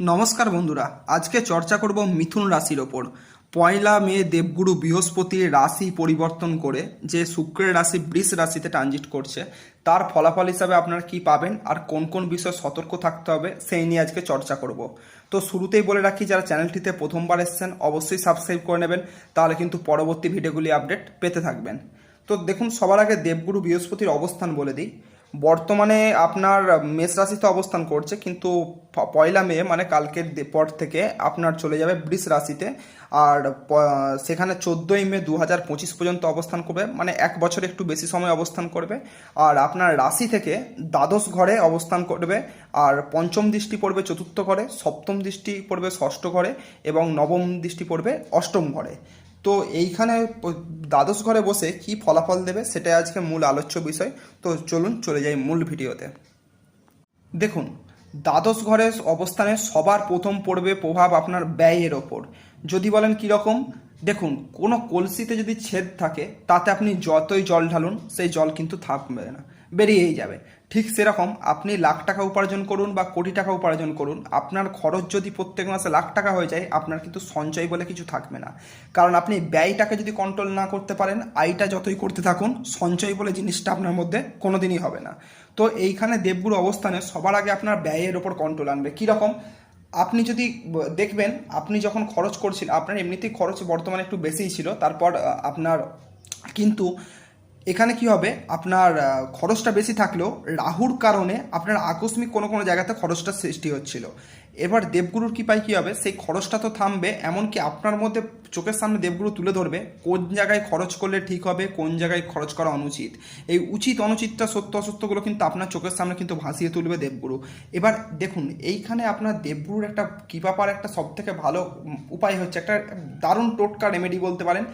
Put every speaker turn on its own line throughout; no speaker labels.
নমস্কার বন্ধুরা, আজকে চর্চা করব মিথুন রাশির ওপর। পয়লা মে দেবগুরু বৃহস্পতি রাশি পরিবর্তন করে, যে শুক্রের রাশি বৃষ রাশিতে ট্রানজিট করছে, তার ফলাফল হিসাবে আপনারা কি পাবেন, আর কোন কোন বিষয়ে সতর্ক থাকতে হবে, সেই নিয়ে আজকে চর্চা করব। তো শুরুতেই বলে রাখি, যারা চ্যানেলটিতে প্রথমবার এসেছেন, অবশ্যই সাবস্ক্রাইব করে নেবেন, তাহলে কিন্তু পরবর্তী ভিডিওগুলি আপডেট পেতে থাকবেন। তো দেখুন, সবার আগে দেবগুরু বৃহস্পতির অবস্থান বলে দিই। বর্তমানে আপনার মেষ রাশিতে অবস্থান করছে, কিন্তু পয়লা মে মানে কালকের পর থেকে আপনার চলে যাবে বৃষ রাশিতে। আর সেখানে চোদ্দোই মে দু হাজার পঁচিশ পর্যন্ত অবস্থান করবে মানে এক বছর একটু বেশি সময় অবস্থান করবে। আর আপনার রাশি থেকে দ্বাদশ ঘরে অবস্থান করবে, আর পঞ্চম দৃষ্টি পড়বে চতুর্থ ঘরে, সপ্তম দৃষ্টি পড়বে ষষ্ঠ ঘরে, এবং নবম দৃষ্টি পড়বে অষ্টম ঘরে। তো এইখানে দ্বাদশ ঘরে বসে কি ফলাফল দেবে সেটাই আজকে মূল আলোচ্য বিষয়। তো চলুন চলে যাই মূল ভিডিওতে। দেখুন, দ্বাদশ ঘরের অবস্থানে সবার প্রথম পড়বে প্রভাব আপনার ব্যয়ের ওপর। যদি বলেন কীরকম? দেখুন, কোনো কলসিতে যদি ছেদ থাকে, তাতে আপনি যতই জল ঢালুন, সেই জল কিন্তু থাকবে না। বেরিয়েই যাবে। ঠিক সেরকম আপনি লাখ টাকা উপার্জন করুন বা কোটি টাকা উপার্জন করুন, আপনার খরচ যদি প্রত্যেক মাসে লাখ টাকা হয়ে যায়, আপনার কিন্তু সঞ্চয় বলে কিছু থাকবে না। কারণ আপনি ব্যয়টাকে যদি কন্ট্রোল না করতে পারেন, আয়টা যতই করতে থাকুন, সঞ্চয় বলে জিনিসটা আপনার মধ্যে কোনোদিনই হবে না। তো এইখানে দেবগুরু অবস্থানে সবার আগে আপনার ব্যয়ের ওপর কন্ট্রোল আনবে। কীরকম? আপনি যদি দেখবেন, আপনি যখন খরচ করছিলেন, আপনার এমনিতেই খরচ বর্তমানে একটু বেশিই ছিল, তারপর আপনার কিন্তু এখানে কি হবে? আপনার খরচটা বেশি থাকলেও রাহুর কারণে আপনার আকস্মিক কোনো কোনো জায়গাতে খরচটা সৃষ্টি হচ্ছিল। এবার দেবগুরুর কৃপায় কী হবে? সেই খরচটা তো থামবে, এমনকি আপনার মধ্যে চোখের সামনে দেবগুরু তুলে ধরবে কোন জায়গায় খরচ করলে ঠিক হবে, কোন জায়গায় খরচ করা অনুচিত। এই উচিত অনুচিতটা, সত্য অসত্যগুলো কিন্তু আপনার চোখের সামনে কিন্তু ভাসিয়ে তুলবে দেবগুরু। এবার দেখুন, এইখানে আপনার দেবগুরুর একটা কৃপা পাওয়ার একটা সব থেকে ভালো উপায় হচ্ছে একটা দারুণ টোটকা রেমেডি বলতে পারেন।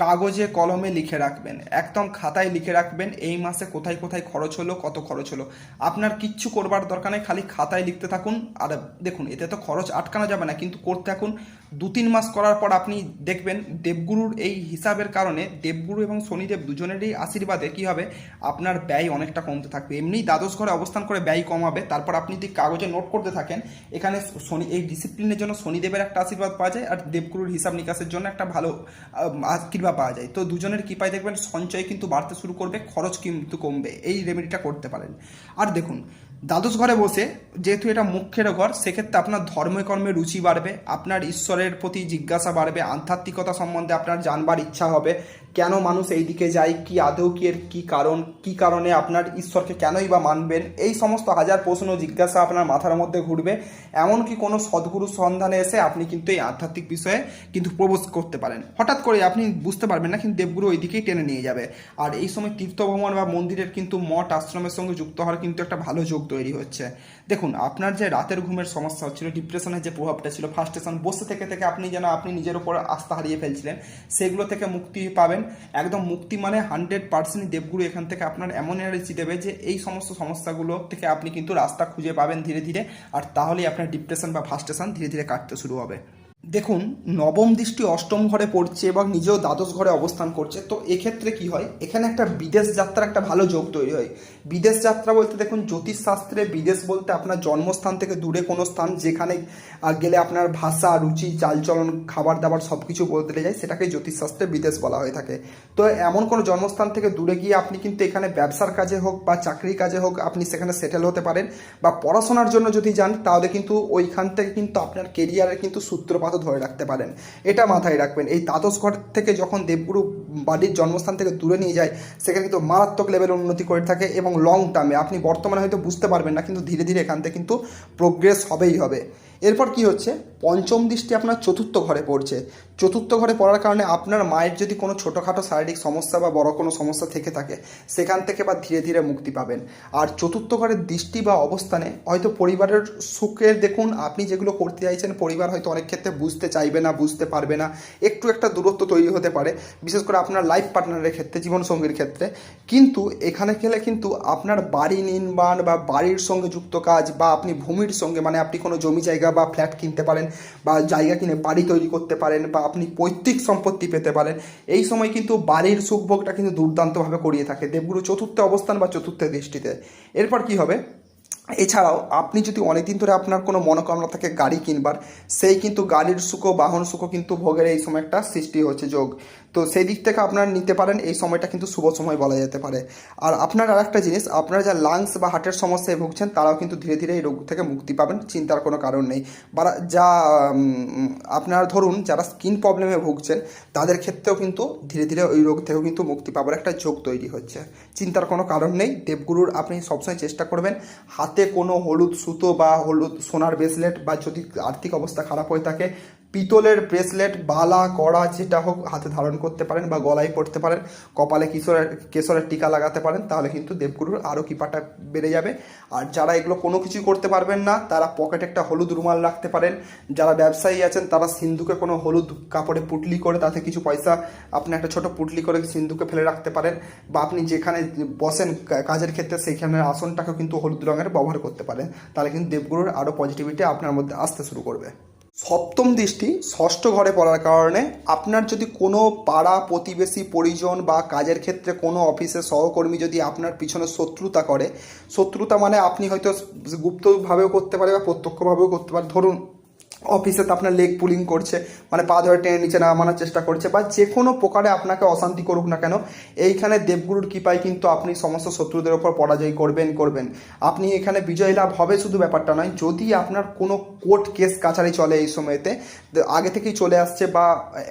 কাগজে কলমে লিখে রাখবেন। একদম খাতায় লিখে রাখবেন এই মাসে কোথায় কোথায় খরচ হলো কত খরচ হলো। আপনার কিচ্ছু করবার দরকার নেই খালি খাতায় লিখতে থাকুন। আর দেখুন এতে তো খরচ আটকানো যাবে না কিন্তু করতে থাকুন। দু তিন মাস করার পর আপনি দেখবেন দেবগুরুর এই হিসাবের কারণে দেবগুরু এবং শনিদেব দুজনেরই আশীর্বাদে কি হবে আপনার ব্যয় অনেকটা কমতে থাকবে। এমনিই দ্বাদশ ঘরে অবস্থান করে ব্যয় কমাবে তারপর আপনি যদি কাগজে নোট করতে থাকেন। এখানে শনি এই ডিসিপ্লিনের জন্য শনিদেবের একটা আশীর্বাদ পাওয়া যায় আর দেবগুরুর হিসাব নিকাশের জন্য একটা ভালো আহ, কৃপা পাওয়া যায়। তো দুজনের কৃপায় দেখবেন সঞ্চয় কিন্তু বাড়তে শুরু করবে, খরচ কিন্তু কমবে। এই রেমেডিটা করতে পারেন। আর দেখুন, দ্বাদশ ঘরে বসে যেহেতু এটা মুখ্যের ঘর, সেক্ষেত্রে আপনার ধর্মে কর্মে রুচি বাড়বে, আপনার ঈশ্বরের প্রতি জিজ্ঞাসা বাড়বে, আধ্যাত্মিকতা সম্বন্ধে আপনার জানবার ইচ্ছা হবে কেন মানুষ এই দিকে যায়? কি আদৌ কি এর কী কারণ? কি কারণে আপনার ঈশ্বরকে কেনই বা মানবেন? এই সমস্ত হাজার প্রশ্ন জিজ্ঞাসা আপনার মাথার মধ্যে ঘুরবে। এমনকি কোনো সদ্গুরুর সন্ধানে এসে আপনি কিন্তু এই আধ্যাত্মিক বিষয়ে কিন্তু প্রবোধ করতে পারেন। হঠাৎ করে আপনি বুঝতে পারবেন না, কিন্তু দেবগুরু ওই দিকেই টেনে নিয়ে যাবে। আর এই সময় তীর্থ ভ্রমণ বা মন্দিরের কিন্তু মঠ আশ্রমের সঙ্গে যুক্ত হওয়ার কিন্তু একটা ভালো যোগ তৈরি হচ্ছে। দেখুন, আপনার যে রাতের ঘুমের সমস্যা হচ্ছিল, ডিপ্রেশনের যে প্রভাবটা ছিল ফার্স্টেশন বসে থেকে থেকে আপনি যেন আপনি নিজের উপর আস্থা হারিয়ে ফেলছিলেন, সেগুলো থেকে মুক্তি পাবেন। একদম মুক্তি মানে হান্ড্রেড পার্সেন্ট দেবগুরু এখান থেকে আপনার এমন এনার্জি দেবে যে এই সমস্ত সমস্যাগুলো থেকে আপনি কিন্তু রাস্তা খুঁজে পাবেন ধীরে ধীরে। আর তাহলেই আপনার ডিপ্রেশন বা ফার্স্টেশন ধীরে ধীরে কাটতে শুরু হবে। দেখুন, নবম দৃষ্টি অষ্টম ঘরে পড়ছে এবং নিজেও দ্বাদশ ঘরে অবস্থান করছে। তো এক্ষেত্রে কি হয়? এখানে একটা বিদেশ যাত্রার একটা ভালো যোগ তৈরি হয়। বিদেশ যাত্রা বলতে দেখুন, জ্যোতিষশাস্ত্রে বিদেশ বলতে আপনার জন্মস্থান থেকে দূরে কোনো স্থান যেখানে গেলে আপনার ভাষা, রুচি, চালচলন খাবার দাবার সব কিছু বদলে যায় সেটাকে জ্যোতিষশাস্ত্রে বিদেশ বলা হয়ে থাকে। তো এমন কোনো জন্মস্থান থেকে দূরে গিয়ে আপনি কিন্তু এখানে ব্যবসার কাজে হোক বা চাকরির কাজে হোক আপনি সেখানে সেটেল হতে পারেন বা পড়াশোনার জন্য যদি যান, তাহলে কিন্তু ওইখান থেকে কিন্তু আপনার কেরিয়ারের কিন্তু সূত্রপাতও ধরে রাখতে পারেন। এটা মাথায় রাখবেন। এই তাতসঘট থেকে যখন দেবগুরু বাড়ির জন্মস্থান থেকে দূরে নিয়ে যায়, সেখানে কিন্তু মারাত্মক লেভেল উন্নতি করে থাকে এবং লং টার্মে আপনি বর্তমানে হয়তো বুঝতে পারবেন না, কিন্তু ধীরে ধীরে এখান থেকে কিন্তু প্রোগ্রেস হবেই হবে। এরপর কি হচ্ছে? পঞ্চম দৃষ্টি আপনার চতুর্থ ঘরে পড়ছে। চতুর্থ ঘরে পড়ার কারণে আপনার মায়ের যদি কোনো ছোটোখাটো শারীরিক সমস্যা বা বড় কোনো সমস্যা থেকে থাকে, সেখান থেকে বা ধীরে ধীরে মুক্তি পাবেন। আর চতুর্থ ঘরের দৃষ্টি বা অবস্থানে হয়তো পরিবারের সুখের, দেখুন আপনি যেগুলো করতে চাইছেন, পরিবার হয়তো অনেক ক্ষেত্রে বুঝতে চাইবে না, বুঝতে পারবে না। একটু একটা দূরত্ব তৈরি হতে পারে, বিশেষ করে আপনার লাইফ পার্টনারের ক্ষেত্রে, জীবনসঙ্গীর ক্ষেত্রে। কিন্তু এখানে গেলে কিন্তু আপনার বাড়ি নির্মাণ বা বাড়ির সঙ্গে যুক্ত কাজ বা আপনি ভূমির সঙ্গে মানে আপনি কোনো জমি জায়গা বা ফ্ল্যাট কিনতে পারেন বা জায়গা কিনে বাড়ি তৈরি করতে পারেন বা আপনি পৈতৃক সম্পত্তি পেতে পারেন, এই সময় কিন্তু বাড়ির সুখভোগটা কিন্তু দুর্দান্তভাবে করিয়ে থাকে। দেবগুরু চতুর্থ অবস্থান বা চতুর্থ দৃষ্টিতে। এরপর কি হবে? এছাড়াও আপনি যদি অনেকদিন ধরে আপনার কোনো মনোকামনা থাকে গাড়ি কিনবার, সেই কিন্তু গাড়ির সুখ, বাহন সুখ কিন্তু ভোগের এই সময় একটা সৃষ্টি হচ্ছে যোগ। তো সেই দিক থেকে আপনারা নিতে পারেন, এই সময়টা কিন্তু শুভ সময় বলা যেতে পারে। আর আপনার আর একটা জিনিস, আপনারা যা লাংস বা হার্টের সমস্যায় ভুগছেন, তারাও কিন্তু ধীরে ধীরে এই রোগ থেকে মুক্তি পাবেন, চিন্তার কোনো কারণ নেই। বা যা আপনার ধরুন, যারা স্কিন প্রবলেমে ভুগছেন, তাদের ক্ষেত্রেও কিন্তু ধীরে ধীরে ওই রোগ থেকেও কিন্তু মুক্তি পাবার একটা যোগ তৈরি হচ্ছে। চিন্তার কোনো কারণ নেই, দেবগুরুর আপনি সবসময় চেষ্টা করবেন, হাতে কোনো হলুদ সুতো বা হলুদ সোনার ব্রেসলেট বা যদি আর্থিক অবস্থা খারাপ হয়ে থাকে পিতলের ব্রেসলেট, বালা, কড়া যেটা হোক হাতে ধারণ করতে পারেন বা গলায় পড়তে পারেন, কপালে কিশোরের, কেশরের টিকা লাগাতে পারেন, তাহলে কিন্তু দেবগুরুর আরও কৃপাটা বেড়ে যাবে। আর যারা এগুলো কোনো কিছুই করতে পারবেন না, তারা পকেটে একটা হলুদ রুমাল রাখতে পারেন। যারা ব্যবসায়ী আছেন, তারা সিন্ধুকে কোনো হলুদ কাপড়ে পুটলি করে তাতে কিছু পয়সা, আপনি একটা ছোট পুটলি করে সিন্ধুকে ফেলে রাখতে পারেন বা আপনি যেখানে বসেন কাজের ক্ষেত্রে সেইখানের আসনটাকেও কিন্তু হলুদ রঙের ব্যবহার করতে পারেন। তাহলে কিন্তু দেবগুরুর আরও পজিটিভিটি আপনার মধ্যে আসতে শুরু করবে। সপ্তম দৃষ্টি ষষ্ঠ ঘরে পড়ার কারণে আপনার যদি কোনো পাড়া, প্রতিবেশী, পরিজন বা কাজের ক্ষেত্রে কোনো অফিসের সহকর্মী যদি আপনার পিছনে শত্রুতা করে, শত্রুতা মানে আপনি হয়তো গুপ্তভাবেও করতে পারে বা প্রত্যক্ষভাবেও করতে পারে। ধরুন অফিসে তো আপনার লেগ পুলিং করছে মানে পা ধরে টেনে নিচে নামানোর চেষ্টা করছে, বা যে কোনো প্রকারে আপনাকে অশান্তি করুক না কেন, এইখানে দেবগুরুর কৃপায় কিন্তু আপনি সমস্ত শত্রুদের ওপর পরাজয় করবেন করবেন। আপনি এখানে বিজয় লাভ হবে শুধু ব্যাপারটা নয়, যদি আপনার কোনো কোর্ট কেস কাছারি চলে এই সময়তে আগে থেকেই চলে আসছে বা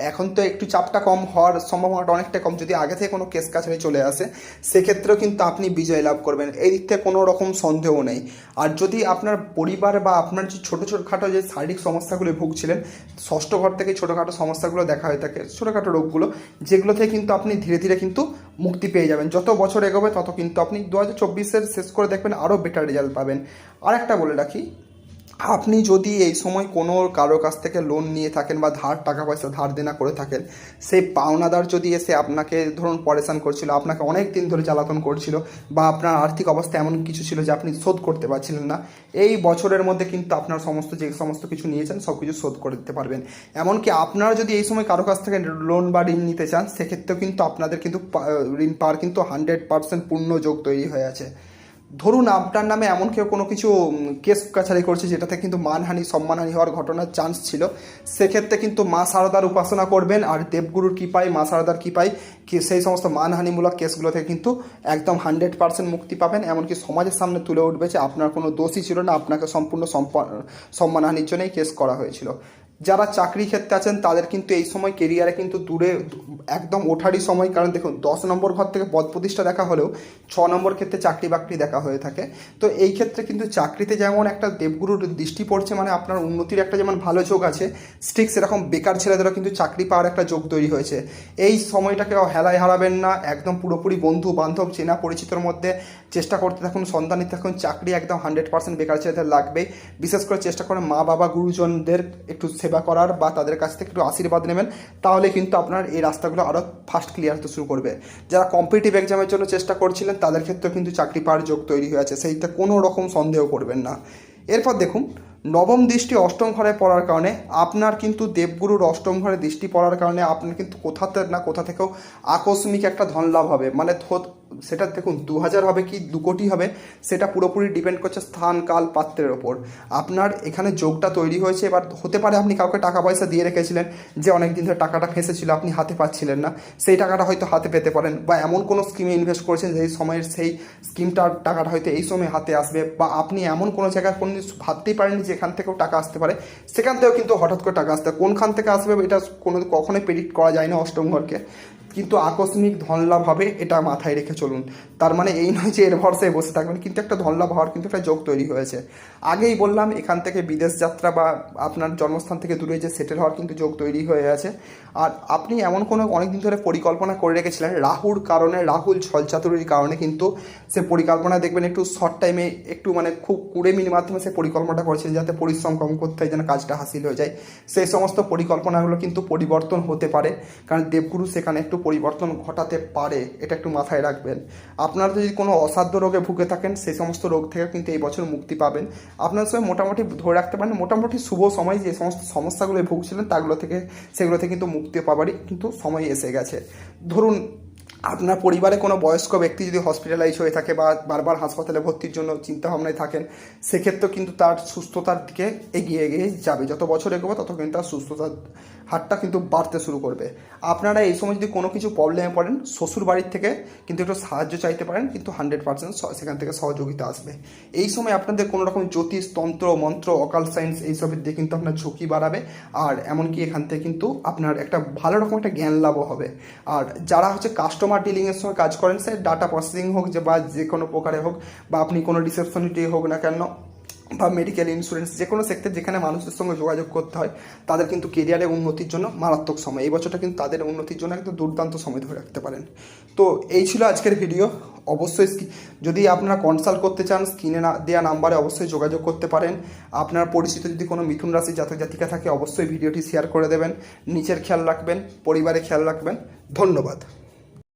এখন তো একটু চাপটা কম হওয়ার সম্ভাবনাটা অনেকটা কম, যদি আগে থেকে কোনো কেস কাছারি চলে আসে, সেক্ষেত্রেও কিন্তু আপনি বিজয় লাভ করবেন, এই দিক থেকে কোনো রকম সন্দেহ নেই। আর যদি আপনার পরিবার বা আপনার যে ছোটো ছোটোখাটো যে শারীরিক সমস্যাগুলো ভুগছিলেন। ষষ্ঠ ঘর থেকে ছোটোখাটো সমস্যাগুলো দেখা হয়ে থাকে, ছোটোখাটো রোগগুলো, যেগুলো থেকে কিন্তু আপনি ধীরে ধীরে কিন্তু মুক্তি পেয়ে যাবেন। যত বছর এগোবে তত কিন্তু আপনি দু হাজার চব্বিশের শেষ করে দেখবেন আরও বেটার রেজাল্ট পাবেন। আর একটা বলে রাখি আপনি যদি এই সময় কোনো কারও কাছ থেকে লোন নিয়ে থাকেন বা ধার, টাকা পয়সা ধার দেনা করে থাকেন, সেই পাওনাদার যদি এসে আপনাকে ধরুন পরেশান করছিল, আপনাকে অনেক দিন ধরে জ্বালাতন করছিল বা আপনার আর্থিক অবস্থা এমন কিছু ছিল যে আপনি শোধ করতে পারছিলেন না, এই বছরের মধ্যে কিন্তু আপনার সমস্ত যে সমস্ত কিছু নিয়েছেন, সব কিছু শোধ করে দিতে পারবেন। এমনকি আপনারা যদি এই সময় কারও কাছ থেকে লোন বা ঋণ নিতে চান, সেক্ষেত্রেও কিন্তু আপনাদের কিন্তু ঋণ পাওয়ার কিন্তু হান্ড্রেড পার্সেন্ট পূর্ণ যোগ তৈরি হয়ে আছে। ধরুন আপনার নামে এমন কেউ কোনো কিছু কেস কাছারি করছে যেটাতে কিন্তু মানহানি, সম্মানহানি হওয়ার ঘটনার চান্স ছিল। সেক্ষেত্রে কিন্তু মা সারদার উপাসনা করবেন আর দেবগুরুর কৃপায়, মা সারদার কৃপায় সেই সমস্ত মানহানিমূলক কেসগুলো থেকে কিন্তু একদম হান্ড্রেড পার্সেন্ট মুক্তি পাবেন। এমনকি সমাজের সামনে তুলে উঠবে যে আপনার কোনো দোষই ছিল না, আপনাকে সম্পূর্ণ সম্পা- সম্মানহানির জন্যই কেস করা হয়েছিল। যারা চাকরি ক্ষেত্রে আছেন, তাদের কিন্তু এই সময় কেরিয়ারে কিন্তু দূরে, একদম ওঠারই সময়। কারণ দেখুন, দশ নম্বর ঘর থেকে পদ প্রতিষ্ঠা দেখা হলেও ছ নম্বর ক্ষেত্রে চাকরি বাকরি দেখা হয়ে থাকে। তো এই ক্ষেত্রে কিন্তু চাকরিতে যেমন একটা দেবগুরুর দৃষ্টি পড়ছে মানে আপনার উন্নতির একটা যেমন ভালো যোগ আছে ঠিক সেরকম বেকার ছেলেদেরও কিন্তু চাকরি পাওয়ার একটা যোগ তৈরি হয়েছে। এই সময়টাকে হেলায় হারাবেন না, একদম পুরোপুরি বন্ধু, বান্ধব, চেনা পরিচিতর মধ্যে চেষ্টা করতে থাকুন সন্তানই থাকুন। চাকরি একদম হান্ড্রেড পার্সেন্ট বেকার ছেলেদের লাগবে বিশেষ করে চেষ্টা করে মা বাবা গুরুজনদের একটু সেবা করার বা তাদের কাছ থেকে একটু আশীর্বাদ নেবেন, তাহলে কিন্তু আপনার এই রাস্তাগুলো আরও ফাস্ট ক্লিয়ার হতে শুরু করবে। যারা কম্পিটিভ এক্সামের জন্য চেষ্টা করছিলেন, তাদের ক্ষেত্রেও কিন্তু চাকরি পাওয়ার যোগ তৈরি হয়েছে সেইটা কোনো রকম সন্দেহ করবেন না। এরপর দেখুন নবম দৃষ্টি অষ্টম ঘরে পড়ার কারণে আপনার কিন্তু দেবগুরুর অষ্টম ঘরে দৃষ্টি পড়ার কারণে আপনার কিন্তু কোথাতে না কোথা থেকেও আকস্মিক একটা ধন লাভ হবে। মানে সেটা দেখুন দু হাজার হবে কি, দু কোটি হবে, সেটা পুরোপুরি ডিপেন্ড করছে স্থান, কাল, পাত্রের ওপর। আপনার এখানে যোগটা তৈরি হয়েছে, এবার হতে পারে আপনি কাউকে টাকা পয়সা দিয়ে রেখেছিলেন যে অনেক দিন ধরে টাকাটা ফেঁসেছিল, আপনি হাতে পাচ্ছিলেন না। সেই টাকাটা হয়তো হাতে পেতে পারেন বা এমন কোনো স্কিমে ইনভেস্ট করেছেন যেই সময়ের সেই স্কিমটার টাকাটা হয়তো এই সময় হাতে আসবে বা আপনি এমন কোনো জায়গায় কোনো ভাবতেই পারেননি যে এখান থেকেও টাকা আসতে পারে, সেখান থেকেও কিন্তু হঠাৎ করে টাকা আসতে। কোনখান থেকে আসবে, এটা কোনো কখনোই প্রেডিক্ট করা যায় না অষ্টম ঘরকে কিন্তু আকস্মিক ধনলাভ হবে, এটা মাথায় রেখে চলুন। তার মানে এই নয় যে এর ভরসায় বসে থাকবেন, কিন্তু একটা ধনলাভ হওয়ার কিন্তু একটা যোগ তৈরি হয়েছে। আগেই বললাম, এখান থেকে বিদেশ যাত্রা বা আপনার জন্মস্থান থেকে দূরে যে সেটেল হওয়ার কিন্তু যোগ তৈরি হয়ে আছে। আর আপনি এমন কোনো অনেকদিন ধরে পরিকল্পনা করে রেখেছিলেন, রাহুর কারণে, রাহুল ছলচাতুরির কারণে কিন্তু সে পরিকল্পনা দেখবেন একটু শর্ট টাইমে একটু মানে খুব কুড়ে মিনিট মাধ্যমে সে পরিকল্পনাটা করেছিলেন, যাতে পরিশ্রম কম করতে হয় যেন কাজটা হাসিল হয়ে যায়। সেই সমস্ত পরিকল্পনাগুলো কিন্তু পরিবর্তন হতে পারে, কারণ দেবগুরু সেখানে একটু পরিবর্তন ঘটাতে পারে, এটা একটু মাথায় রাখবেন। আপনারা যদি কোনো অসাধ্য রোগে ভুগে থাকেন, সেই সমস্ত রোগ থেকে কিন্তু এই বছর মুক্তি পাবেন। আপনার সময় মোটামুটি ধরে রাখতে পারেন, মোটামুটি শুভ সময় যে সমস্ত সমস্যাগুলো ভুগছিলেন, তাগুলো থেকে, সেগুলো থেকে কিন্তু মুক্তি পাবারই কিন্তু সময় এসে গেছে। ধরুন আপনার পরিবারে কোনো বয়স্ক ব্যক্তি যদি হসপিটালাইজ হয়ে থাকে বা বারবার হাসপাতালে ভর্তির জন্য চিন্তাভাবনায় থাকেন, সেক্ষেত্রেও কিন্তু তার সুস্থতার দিকে এগিয়ে এগিয়ে যাবে। যত বছর এগোবে, তত কিন্তু তার সুস্থতার হারটা কিন্তু বাড়তে শুরু করবে। আপনারা এই সময় যদি কোনো কিছু প্রবলেমে পড়েন শ্বশুর বাড়ির থেকে কিন্তু একটু সাহায্য চাইতে পারেন, কিন্তু হান্ড্রেড পার্সেন্ট সেখান থেকে সহযোগিতা আসবে। এই সময় আপনাদের কোনো রকম জ্যোতিষ, তন্ত্র, মন্ত্র অকাল সায়েন্স এইসবের দিয়ে কিন্তু আপনার ঝুঁকি বাড়াবে, আর এমনকি এখান থেকে কিন্তু আপনার একটা ভালো রকম একটা জ্ঞান লাভও হবে। আর যারা হচ্ছে কাস্টমার ডিলিংয়ের সঙ্গে কাজ করেন, সে ডাটা প্রসেসিং হোক যে বা যে কোনো প্রকারে হোক, বা আপনি কোনো রিসেপশনিটি হোক না কেন, বা মেডিকেল ইন্স্যুরেন্স যে কোনো সেক্টর যেখানে মানুষের সঙ্গে যোগাযোগ করতে হয়, তাদের কিন্তু কেরিয়ারে উন্নতির জন্য মারাত্মক সময়। এই বছরটা কিন্তু তাদের উন্নতির জন্য একদম দুর্দান্ত সময় ধরে রাখতে পারেন। তো এই ছিল আজকের ভিডিও অবশ্যই যদি আপনারা কনসাল্ট করতে চান স্ক্রিনে না দেওয়া নাম্বারে অবশ্যই যোগাযোগ করতে পারেন। আপনার পরিচিত যদি কোনো মিথুন রাশি জাতক জাতিকা থাকে, অবশ্যই ভিডিওটি শেয়ার করে দেবেন। নিচের খেয়াল রাখবেন পরিবারে খেয়াল রাখবেন। ধন্যবাদ।